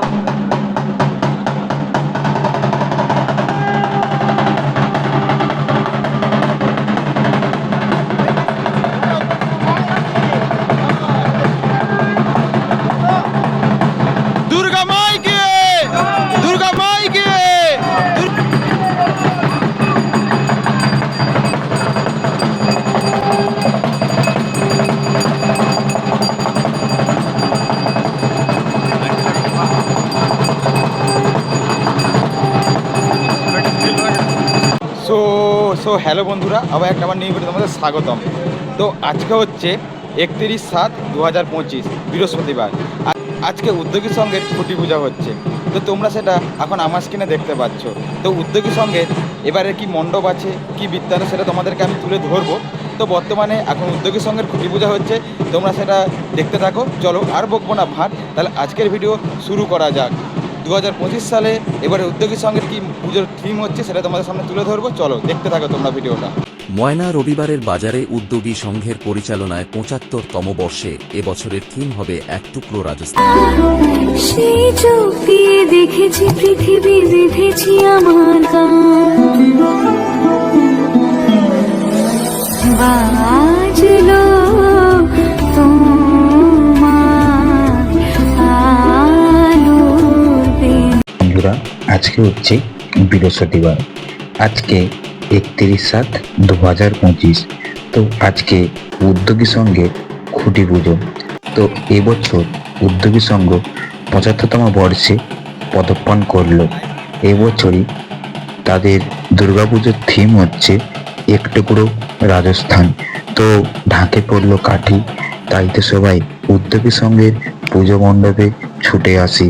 করো so hello বন্ধুরা, আবার একটা আমার ভিডিও তোমাদের স্বাগতম। তো আজকে হচ্ছে একত্রিশ সাত দু হাজার পঁচিশ, বৃহস্পতিবার। আজকে উদ্যোগী সঙ্গের খুঁটি পূজা হচ্ছে। তো তোমরা সেটা এখন আমার স্ক্রিনে দেখতে পাচ্ছ। তো উদ্যোগী সঙ্গে এবারে কি মণ্ডপ আছে, কি বিদ্যালয় সেটা তোমাদেরকে আমি তুলে ধরবো। তো বর্তমানে এখন উদ্যোগী সঙ্গের খুঁটি পূজা হচ্ছে, তোমরা সেটা দেখতে থাকো। চলো আর বকবো না ভাট তাহলে আজকের ভিডিও শুরু করা যাক। দু পঁচিশ সালে এবারে উদ্যোগী সঙ্গে কি পুজোর থিম হচ্ছে সেটা তোমাদের সামনে তুলে ধরবো। চলো দেখতে থাকো তোমরা ভিডিওটা। ময়না রবিবারের বাজারে উদ্যোগী সংঘের পরিচালনায় পঁচাত্তরতম বর্ষে এবছরের থিম হবে এক টুকরো রাজস্থান। সেই চোখ দিয়ে দেখেছি পৃথিবী বেঁধেছি আমার বাজলো আজকে হচ্ছে বৃহস্পতিবার। আজকে একত্রিশ সাত দু হাজার পঁচিশ। তো আজকে উদ্যোগী সঙ্গে খুঁটি পুজো। তো এবছর উদ্যোগী সংঘ পঁচাত্তরতম বর্ষে পদর্পণ করল। এবছরই তাদের দুর্গাপুজোর থিম হচ্ছে এক টুকরো রাজস্থান। তো ঢাকে পড়ল কাঠি, তাই তো সবাই উদ্যোগী সঙ্গের পুজো মণ্ডপে ছুটে আসি।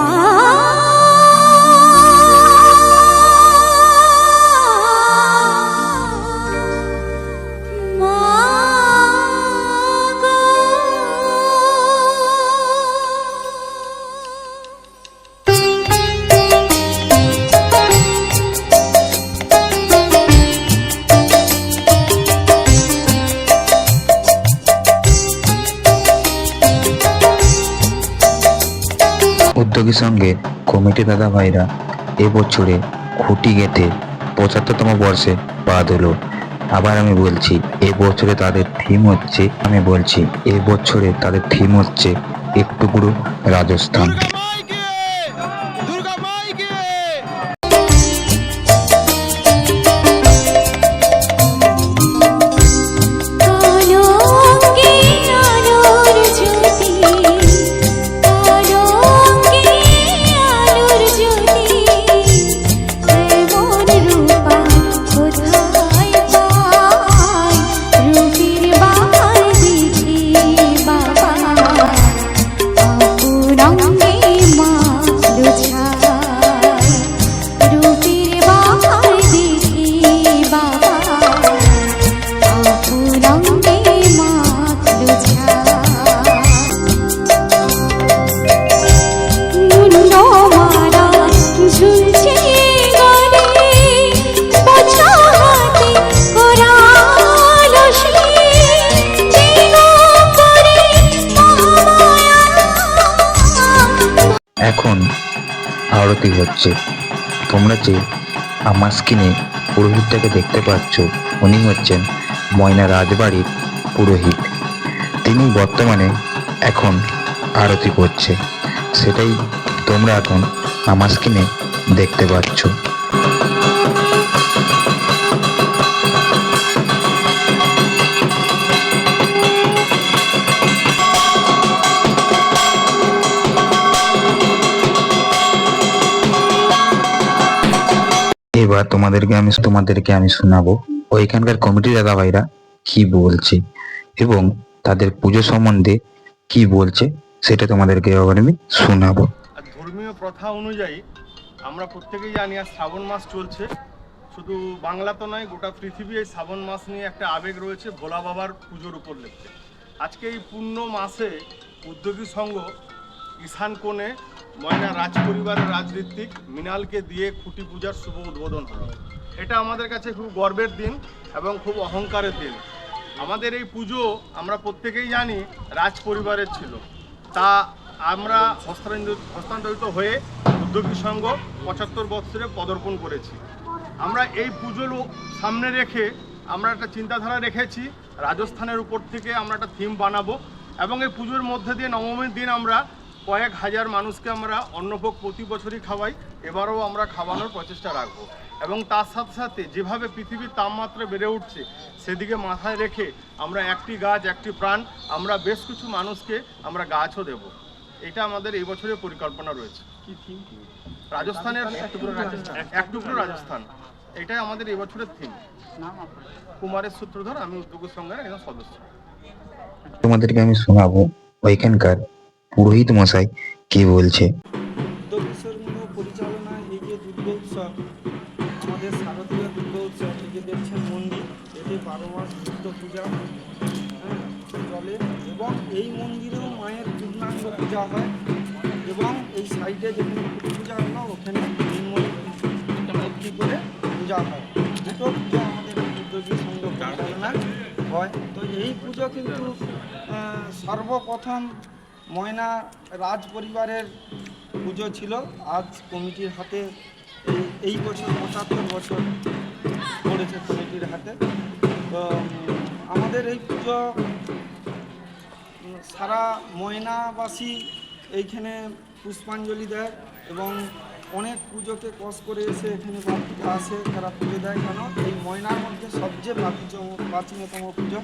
Aman উদ্যোগী সঙ্গে কমিটি দাদা ভাইরা এবছরে খুঁটি গেঁথে পঁচাত্তরতম বর্ষে পা দিল আবার আমি বলছি এবছরে তাদের থিম হচ্ছে, আমি বলছি এবছরে তাদের থিম হচ্ছে একটু গুরু রাজস্থান। এখন আরতি হচ্ছে। তোমরা যে আমার স্ক্রিনে পুরোহিতটাকে দেখতে পাচ্ছ, উনি হচ্ছেন ময়না রাজবাড়ির পুরোহিত। তিনি বর্তমানে এখন আরতি করছে। সেটাই তোমরা এখন আমার স্ক্রিনে দেখতে পাচ্ছ। এবার তোমাদেরকে আমি তোমাদেরকে আমি শোনাবো। ওইখানকার কমিটি দাদা ভাইরা কি বলছে এবং তাদের পুজো সম্বন্ধে কি বলছে সেটা তোমাদেরকে এবার আমি শোনাবো। ধর্মীয় প্রথা অনুযায়ী আমরা প্রত্যেকেই জানি আর শ্রাবণ মাস চলছে। শুধু বাংলা তো নয়, গোটা পৃথিবী এই শ্রাবণ মাস নিয়ে একটা আবেগ রয়েছে ভোলা বাবার পুজোর উপলক্ষে আজকে এই পূর্ণ মাসে উদ্যোগী সংঘ ঈশান কোণে ময়না রাজ পরিবারের রাজঋত্বিক মৃণালকে দিয়ে খুঁটি পূজার শুভ উদ্বোধন হলো এটা আমাদের কাছে খুব গর্বের দিন এবং খুব অহংকারের দিন। আমাদের এই পুজো আমরা প্রত্যেকেই জানি রাজ পরিবারের ছিল। তা আমরা হস্তান্তরিত হয়ে উদ্যোগী সংঘ পঁচাত্তর বৎসরে পদার্পণ করেছি। আমরা এই পুজো লো- সামনে রেখে আমরা একটা চিন্তাধারা রেখেছি, রাজস্থানের উপর থেকে আমরা একটা থিম বানাবো এবং এই পুজোর মধ্যে দিয়ে নবমীর দিন আমরা কয়েক হাজার মানুষকে আমরা অন্নভোগ প্রতি বছরই খাওয়াই এবারও আমরা খাওয়ানোর প্রচেষ্টা রাখব। এবং তার সাথে সাথে যেভাবে পৃথিবীর তাপমাত্রা বেড়ে উঠছে সেদিকে মাথায় রেখে আমরা একটি গাছ একটি প্রাণ আমরা বেশ কিছু মানুষকে আমরা গাছও দেব। এটা আমাদের এই বছরের পরিকল্পনা রয়েছে। কি থিম রাজস্থানের এক টুকরো রাজস্থান। এক টুকরো রাজস্থান। এটাই আমাদের এই বছরের থিম কুমারের সূত্রধর আমি উদ্যোগ সংঘের একজন সদস্য। তোমাদেরকে আমি শোনাবো ওইখানকার পুরোহিত মশাই কি বলছে? যে উৎসব আমাদের উৎসব দেখছেন মন্দির হ্যাঁ, চলে এবং এই মন্দিরেও মায়ের পূর্ণাঙ্গ পূজা হয় এবং এই সাইডে যেখানে পূজা হলো ওখানে মূর্তি করে পূজা হয়। দুটো পুজো আমাদের পরিচালনায় হয়। তো এই পুজো কিন্তু সর্বপ্রথম ময়না রাজ পরিবারের পুজো ছিল। আজ কমিটির হাতে এই এই বছর পঁচাত্তর বছর পড়েছে কমিটির হাতে। তো আমাদের এই পুজো সারা ময়নাবাসী এইখানে পুষ্পাঞ্জলি দেয় এবং অনেক পুজোকে কস করে এসে এখানে ভক্তরা আসে তারা পুজো দেয় কেন? এই ময়নার মধ্যে সবচেয়ে প্রাচীন প্রাচীনতম পুজো।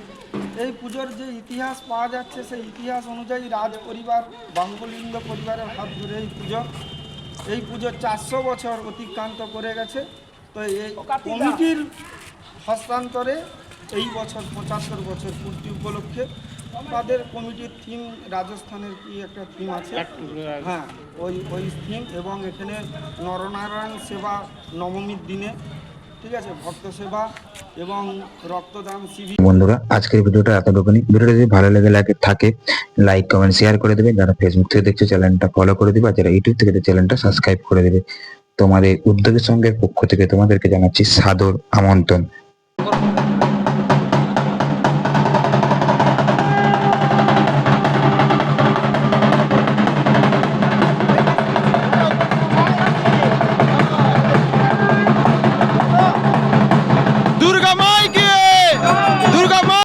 এই পুজোর যে ইতিহাস পাওয়া যাচ্ছে সেই ইতিহাস অনুযায়ী রাজ পরিবার বাঙ্গলিঙ্গ পরিবারের হাত ধরে এই পুজো। এই পুজো চারশো বছর অতিক্রান্ত করে গেছে। তো এই কমিটির হস্তান্তরে এই বছর পঁচাত্তর বছর পূর্তি উপলক্ষে তাদের কমিটির থিম রাজস্থানের কি একটা থিম আছে? হ্যাঁ ওই ওই থিম এবং এখানে নরনারায়ণ সেবা নবমীর দিনে ঠিক আছে ভক্ত সেবা এবং রক্তদান শিবির। বন্ধুরা আজকের ভিডিওটা এতটুকুনি। ভিডিওটা যদি ভালো লেগে লাগে থাকে লাইক কমেন্ট শেয়ার করে দেবে। যারা ফেসবুক থেকে দেখছে চ্যানেলটা ফলো করে দেবে। আর যারা ইউটিউব থেকে দেখছে চ্যানেলটা সাবস্ক্রাইব করে দেবে। তোমাদের উদ্যোগের সঙ্গে পক্ষ থেকে তোমাদেরকে জানাচ্ছি সাদর আমন্ত্রণ।